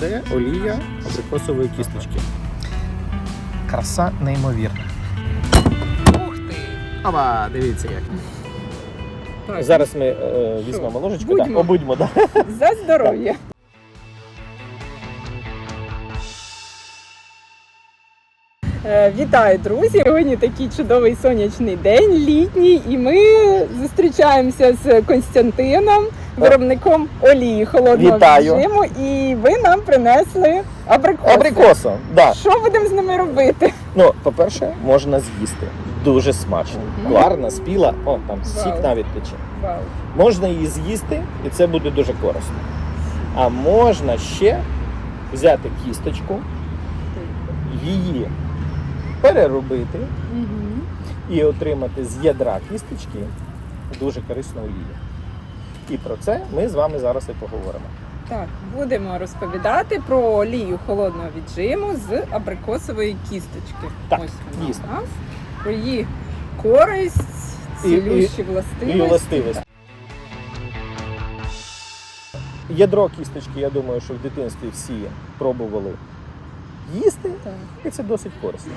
Це олія абрикосової кісточки. Краса неймовірна. Ух ти! Ава, дивіться як. Так, Зараз ми е, візьмемо ложечку. Будьмо. Да, обудьмо, да. За здоров'я. Е, Вітаю, друзі! Сьогодні такий чудовий сонячний день, літній, і ми зустрічаємося з Константином, виробником олії холодного Вітаю. режиму. І ви нам принесли абрикоси. Абрикосо, да. Що будемо з ними робити? Ну, по-перше, можна з'їсти. Дуже смачно. Гарна, спіла, о, там сік Вау. навіть тече. Вау. Можна її з'їсти, і це буде дуже корисно. А можна ще взяти кісточку, її переробити і отримати з ядра кісточки дуже корисну олію. І про це ми з вами зараз і поговоримо. Так, будемо розповідати про олію холодного віджиму з абрикосової кісточки. Так, Ось вона дійсно. у нас. Про її користь, І- і- цілющі І властивості. властивості. Ядро кісточки, я думаю, що в дитинстві всі пробували їсти, Так. і це досить корисно.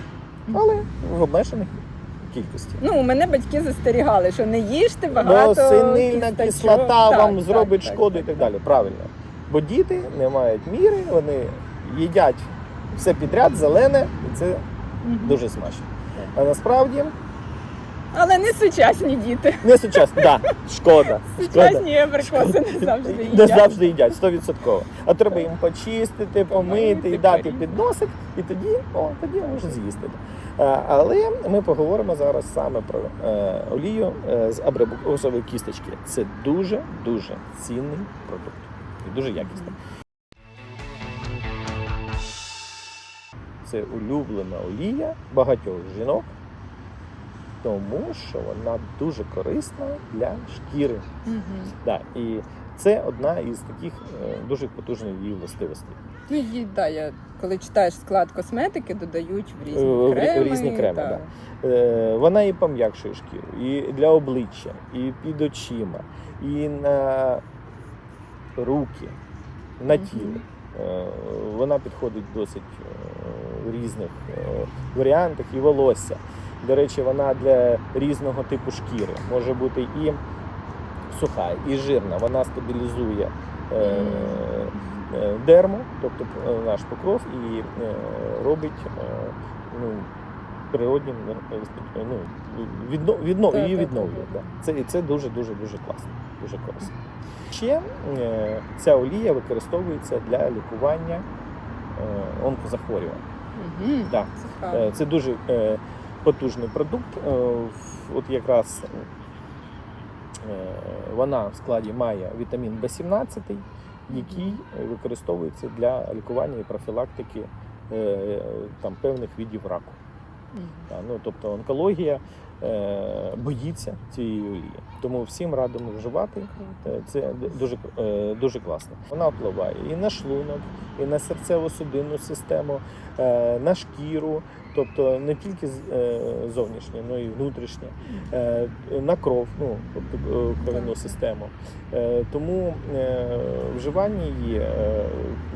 Але в обмежених кількості. Ну, у мене батьки застерігали, що не їжте Бо багато синильна кислота Так, вам так, зробить так, шкоду так, і так далі. Правильно. Бо діти не мають міри, вони їдять все підряд, зелене, і це Мгм. дуже смачно. А насправді Але не сучасні діти. не сучасно. Да, шкода. Сучасні абрикоси не завжди їдять. Не завжди їдять, 100%. А треба їм почистити, помити і дати порізати. під і тоді, о, тоді можуть з'їсти. Е, Але ми поговоримо зараз саме про е, олію е, з абрикосової кісточки. Це дуже дуже цінний продукт і дуже якісний. Це улюблена олія багатьох жінок, тому що вона дуже корисна для шкіри. Мгм. Да, і це одна із таких дуже потужних її властивостей. Ну, її, да, я, коли читаєш склад косметики, додають в різні креми. різні креми, да. Е, Вона і пом'якшує шкіру, і для обличчя, і під очима, і на руки, на тіло. Е, Вона підходить досить е, в різних е, варіантах і волосся. До речі, вона для різного типу шкіри може бути і суха, і жирна. Вона стабілізує е, е, дерму, тобто е, наш покров, і е, робить ну, природнім ну, відно, відно, її відновлює. Да. Це, і це дуже дуже дуже класно, дуже корисно. Ще ця олія використовується для лікування онкозахворювань. Мгм. Да. Цікаво. Е, Це дуже потужний продукт. От якраз вона в складі має вітамін В17, який е, використовується для лікування і профілактики е, там, певних видів раку. Мгм. Та, Ну, тобто онкологія е, боїться цієї олії. Тому всім радимо вживати. Е, Це дуже е, дуже класно. Вона впливає і на шлунок, і на серцево-судинну систему, е, на шкіру, тобто не тільки зовнішнє, але й внутрішнє, на кров, ну тобто кров'яну систему. Тому вживання її,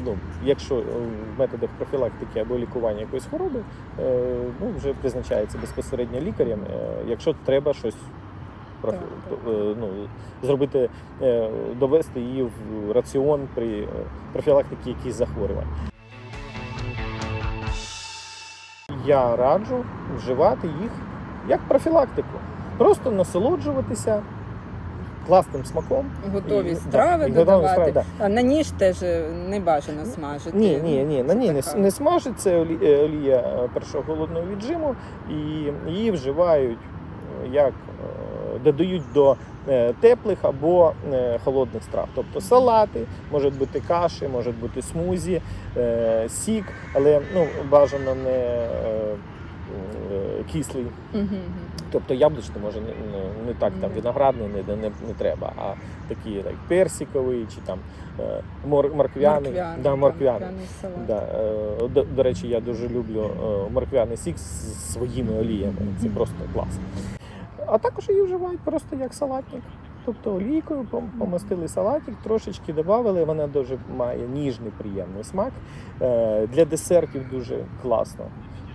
ну, якщо в методах профілактики або лікування якоїсь хвороби, ну, вже призначається безпосередньо лікарем, якщо треба щось ну, зробити, е, довести її в раціон при е, профілактиці якихось захворювань. Я раджу вживати їх як профілактику. Просто насолоджуватися класним смаком. Готові І- страви да, додавати. страви, да. А на ніж теж не бажано смажити. Ні, ні, ні, на ній не, не смажить, це е, олія е, першого холодного віджиму, і її вживають е, як е, додають до е, теплих або е, холодних страв. Тобто салати, можуть бути каші, можуть бути смузі, е, сік, але ну, бажано не кислий. Тобто яблучний може не, не, не так там виноградний не, не, не треба, а такі як персиковий чи там мор, морквяний. Морквяний, Да, морквяний. морквяний. Да, до, до речі, я дуже люблю морквяний сік з своїми оліями. Це просто клас. А також її вживають просто як салатник. тобто олійкою помастили салатик, трошечки додали. Вона дуже має ніжний, приємний смак. Е, Для десертів дуже класно.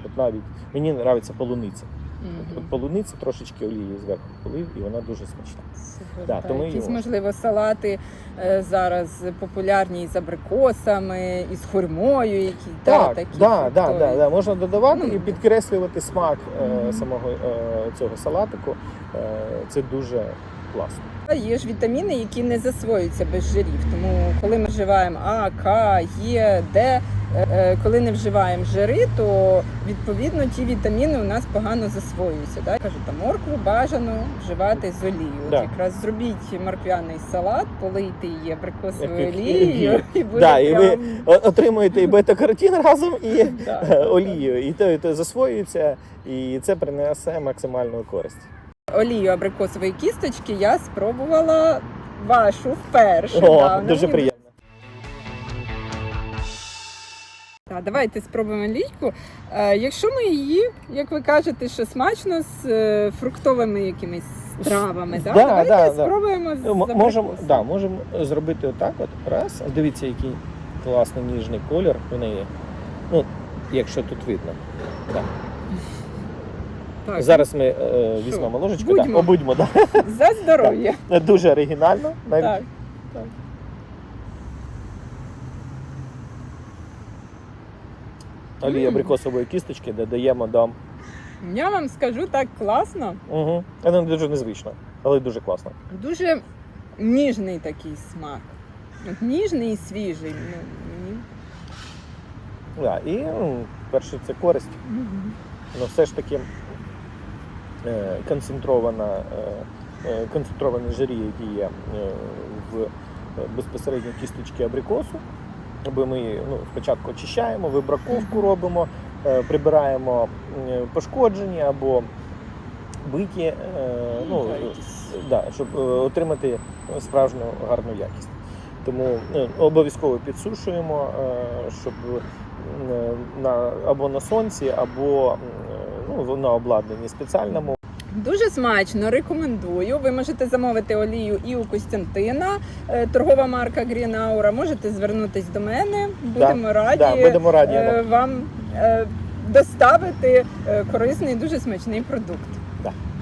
От навіть мені подобається полуниця. От, от полуниці трошечки олії зверху полив, і вона дуже смачна. Супер, Да, так. тому Якісь, його. можливо, салати е, зараз популярні із абрикосами, із хурмою, які да, Так, такі да, да, да, да. можна додавати Ну, і підкреслювати смак е, самого е, цього салатику. Е, це дуже класно. Є ж вітаміни, які не засвоюються без жирів. Тому коли ми вживаємо А, К, Е, Д, коли не вживаємо жири, то відповідно ті вітаміни у нас погано засвоюються. Да? Кажуть, там моркву бажано вживати з олією. Да. якраз зробіть морквяний салат, полийте її абрикосовою олією, і буде Да, і ви прям... отримуєте і бета-каротин разом, і Да. е, олію. І то, і то засвоюється, і це принесе максимальну користь. олію абрикосової кісточки я спробувала вашу вперше. О, да, дуже приємно. Так, давайте спробуємо лійку. Е, якщо ми її, як ви кажете, що смачно з е, фруктовими якимись травами, да? Да, давайте да, да. спробуємо з М- Можемо, да, можемо зробити отак. От. Раз. Дивіться, який класний ніжний колір у неї. Ну, якщо тут видно. Да. Так, Зараз ми е, візьмемо ложечку. Будьмо. Да, обудьмо, да. За здоров'я. Дуже оригінально. Навіть Так. Олії абрикосової кісточки додаємо до. Я вам скажу так класно, Угу. Воно дуже незвично, але дуже класно. дуже ніжний такий смак. От ніжний і свіжий. Ну. Да. І ну, перше, це користь. Ну, все ж таки е, концентрована, е, е, концентровані жирі, які є е, в безпосередньо кісточці абрикосу. Аби ми ну, спочатку очищаємо, вибраковку робимо, е, прибираємо е, пошкоджені або биті, е, ну, да, щоб отримати справжню гарну якість. Тому обов'язково підсушуємо, щоб на, або на сонці, або ну, на обладнанні спеціальному. Дуже смачно, рекомендую. Ви можете замовити олію і у Костянтина, е, торгова марка Грінаура. Можете звернутись до мене. Будемо раді, Да, будемо раді. е, вам е, доставити е, корисний, дуже смачний продукт.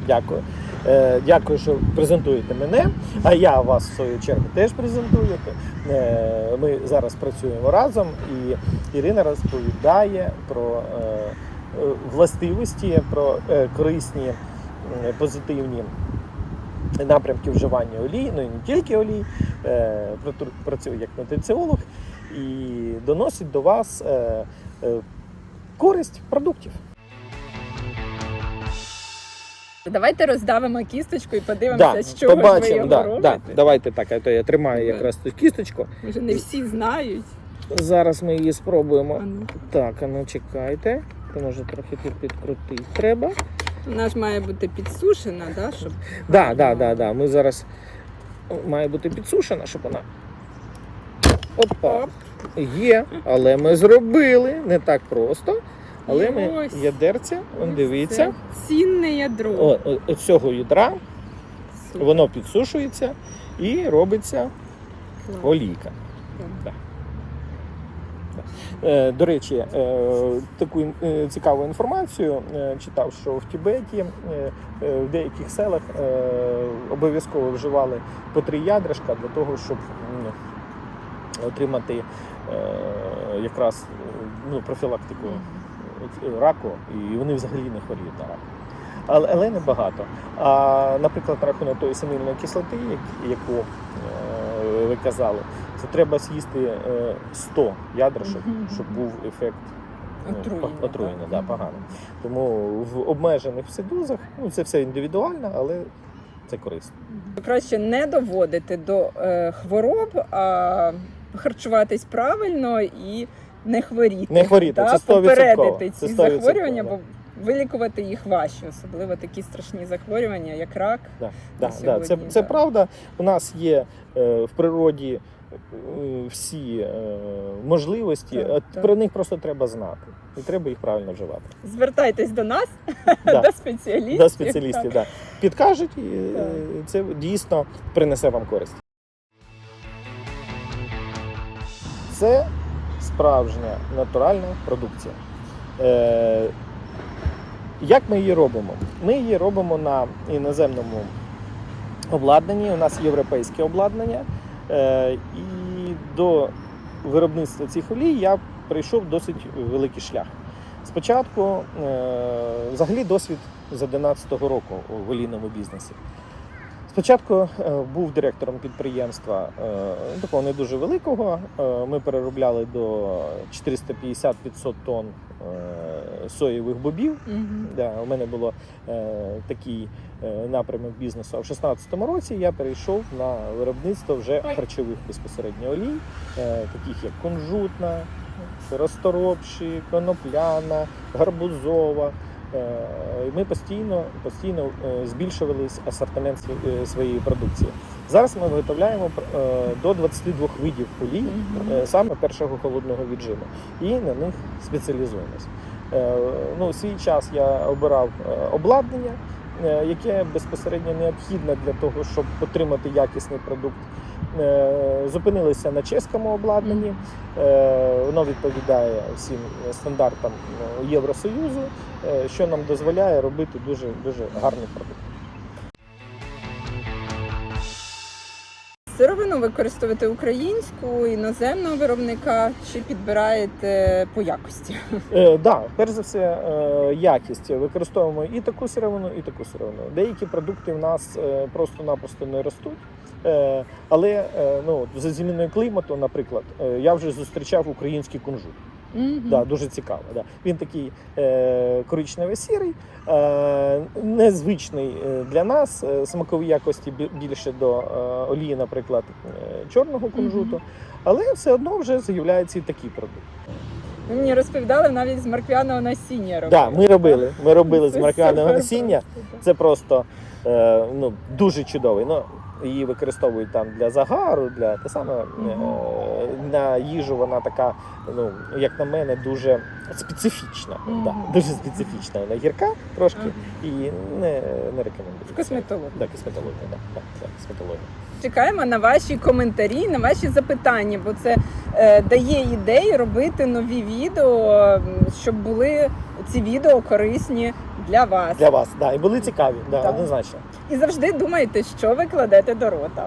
Дякую. Е, дякую, що презентуєте мене. А я вас в свою чергу теж презентую. Е, ми зараз працюємо разом, і Ірина розповідає про властивості, про е, корисні, позитивні напрямки вживання олій, ну і не тільки олій. Е, працює як нутриціолог і доносить до вас е, е, користь продуктів. Давайте роздавимо кісточку і подивимося, Да, з чого ж ви побачимо, його да, робите. да. Давайте так, а то я тримаю Да. якраз ту кісточку. Може, не всі знають. Зараз ми її спробуємо. А ну. Так, а ну чекайте. То може трохи тут підкрутити треба. Вона ж має бути підсушена, да, щоб Да, да, да, да. Ми зараз має бути підсушена, щоб вона. Опа. Оп. Є, але ми зробили не так просто. Але І ми ось. ядерця, он Ось дивіться. це Цінне ядро. О, о- от цього ядра Супер. воно підсушується і робиться Клас. олійка. Так. Е, До речі, е, таку е, цікаву інформацію е, читав, що в Тібеті в деяких селах обов'язково вживали по три ядришка для того, щоб отримати якраз ну, профілактику раку, і вони взагалі не хворіють на рак. Але, але не багато. А, наприклад, на рахунок тої самільної кислоти, яку ви казали, це треба з'їсти е, 100 ядришок, Мгм. щоб був ефект ну, Отруєння, отруєння, так? да, погано. Тому в обмежених все дозах, ну це все індивідуально, але це корисно. Краще не доводити до е, хвороб, а харчуватись правильно і не хворіти. Не хворіти, да, це 100%. попередити Це ці 100%, захворювання, бо вилікувати їх важче, особливо такі страшні захворювання, як рак. Да, да, на да, це, сьогодні, це да. правда. У нас є е, в природі е, всі е, можливості, Так, так. про них просто треба знати. І треба їх правильно вживати. Звертайтесь до нас, Да. до спеціалістів. До спеціалістів, да. підкажуть, і е, Так. це дійсно принесе вам користь. Це справжня натуральна продукція. Е, як ми її робимо? Ми її робимо на іноземному обладнанні. У нас європейське обладнання. Е, і до виробництва цих олій я прийшов досить великий шлях. Спочатку, е, взагалі, досвід з 11-го року у олійному бізнесі. Спочатку е, був директором підприємства такого не дуже великого. Ми переробляли до 450-500 тонн соєвих бобів. Угу. Да, у мене було е, такий е, напрямок бізнесу. А в 16-му році я перейшов на виробництво вже харчових безпосередньо олій, е, таких як кунжутна, розторопші, конопляна, гарбузова. Е, і Ми постійно, постійно е, збільшували асортимент е, своєї продукції. Зараз ми виготовляємо до 22 видів полі, саме першого холодного віджиму і на них спеціалізуємось. Ну, свій час я обирав обладнання, яке безпосередньо необхідне для того, щоб отримати якісний продукт. Е, Зупинилися на чеському обладнанні. Е, Воно відповідає всім стандартам е, Євросоюзу, е, що нам дозволяє робити дуже дуже гарний продукт. Сировину використовуєте українську, іноземного виробника чи підбираєте по якості? Е, да, перш за все, е, якість. Використовуємо і таку сировину, і таку сировину. Деякі продукти в нас е, просто-напросто не ростуть. Е, але е, ну, за зміною клімату, наприклад, е, я вже зустрічав український кунжут. Мгм. Да, дуже цікаво. Да. Він такий е, коричнево-сірий, е, незвичний е, для нас. Е, Смакові якості більше до е, олії, наприклад, е, чорного кунжуту. Мгм. Але все одно вже з'являється і такий продукт. Ви мені розповідали навіть з морквяного насіння робили. Так, да, ми робили. Ми робили з супер насіння. Це просто е, ну, дуже чудовий. Ну, її використовують там для загару, для те саме е, на їжу. Вона така, ну як на мене, дуже специфічна. Да, дуже специфічна. Вона гірка трошки і не, не рекомендую. В косметології. Да, косметологія, да, да, да, косметологія. Чекаємо на ваші коментарі, на ваші запитання, бо це е, дає ідеї робити нові відео, щоб були ці відео корисні для вас. Для вас, да, і були цікаві, да, Так. однозначно. І завжди думайте, що ви кладете до рота.